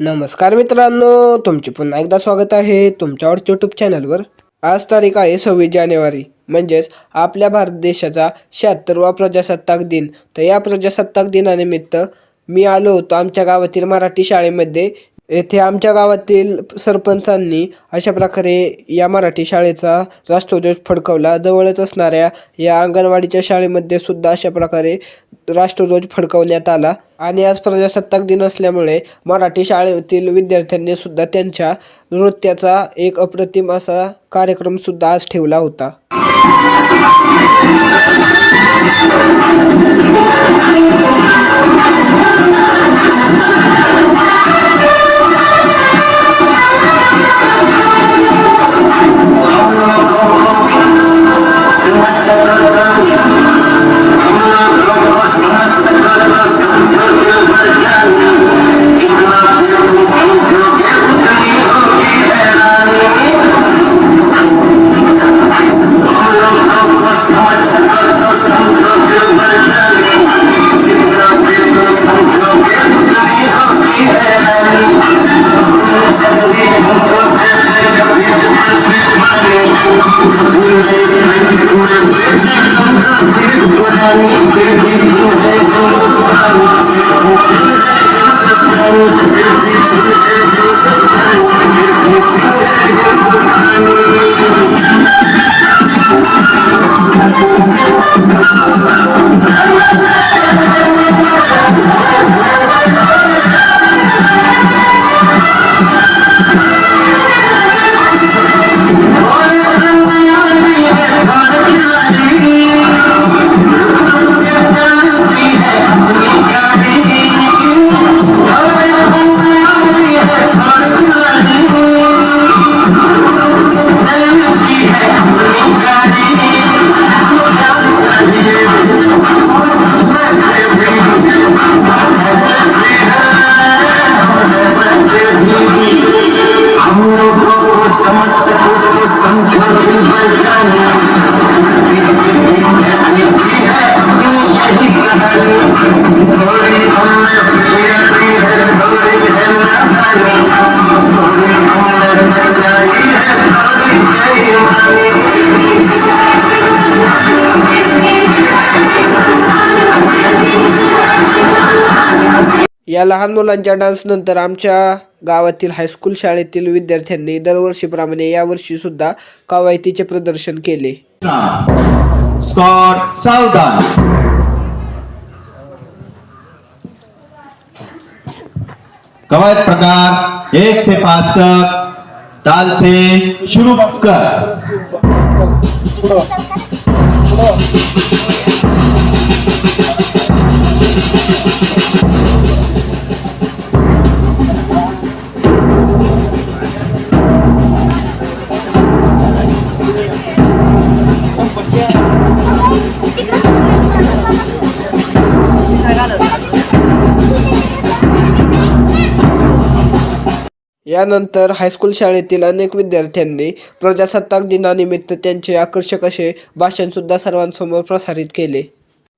नमस्कार मित्रांनो तुमचे पुन्हा एकदा स्वागत आहे तुमच्यावर यूट्यूब चॅनलवर आज तारीख आहे सव्वीस जानेवारी म्हणजेच आपल्या भारत देशाचा शहात्तरवा प्रजासत्ताक दिन. तर या प्रजासत्ताक दिनानिमित्त मी आलो होतो आमच्या गावातील मराठी शाळेमध्ये येथे आमच्या गावातील सरपंचांनी अशा प्रकारे या मराठी शाळेचा राष्ट्रध्वज फडकवला. जवळच असणाऱ्या या अंगणवाडीच्या शाळेमध्ये सुद्धा अशा प्रकारे राष्ट्रध्वज फडकवण्यात आला. आणि आज प्रजासत्ताक दिन असल्यामुळे मराठी शाळेतील विद्यार्थ्यांनी सुद्धा त्यांच्या नृत्याचा एक अप्रतिम असा कार्यक्रम सुद्धा आज ठेवला होता. más. या लहान मुलांच्या डान्सनंतर आमच्या गावातील हायस्कूल शाळेतील विद्यार्थ्यांनी दरवर्षीप्रमाणे यावर्षी सुद्धा कवायतीचे प्रदर्शन केले. कवायत प्रकार एक से पांच तक. ताल से शुरू कर. यानंतर हायस्कूल शाळेतील अनेक विद्यार्थ्यांनी प्रजासत्ताक दिनानिमित्त त्यांचे आकर्षक असे भाषणसुद्धा सर्वांसमोर प्रसारित केले.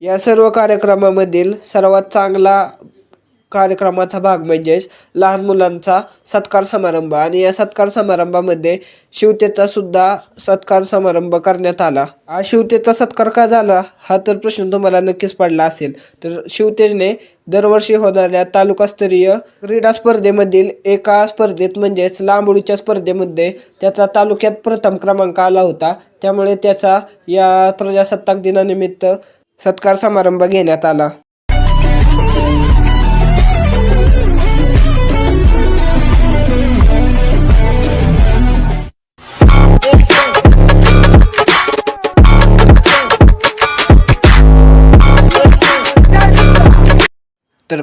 या सर्व कार्यक्रमामधील सर्वात चांगला कार्यक्रमाचा भाग म्हणजेच लहान मुलांचा सत्कार समारंभ. आणि या सत्कार समारंभामध्ये शिवतेचा सुद्धा सत्कार समारंभ करण्यात आला. हा शिवतेचा सत्कार का झाला? हा तर प्रश्न तुम्हाला नक्कीच पडला असेल. तर शिवतेने दरवर्षी होणाऱ्या तालुकास्तरीय क्रीडा स्पर्धेमधील एका स्पर्धेत म्हणजेच लांब उडीच्या स्पर्धेमध्ये त्याचा तालुक्यात प्रथम क्रमांक आला होता. त्यामुळे त्याचा या प्रजासत्ताक दिनानिमित्त सत्कार समारंभ घेण्यात आला.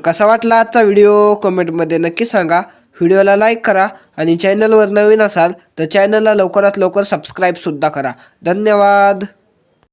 कसा वाटला आजचा व्हिडिओ कमेंटमध्ये नक्की सांगा. व्हिडिओला लाईक करा आणि चॅनलवर नवीन असाल तर चॅनलला लवकरात लवकर सबस्क्राईबसुद्धा करा. धन्यवाद.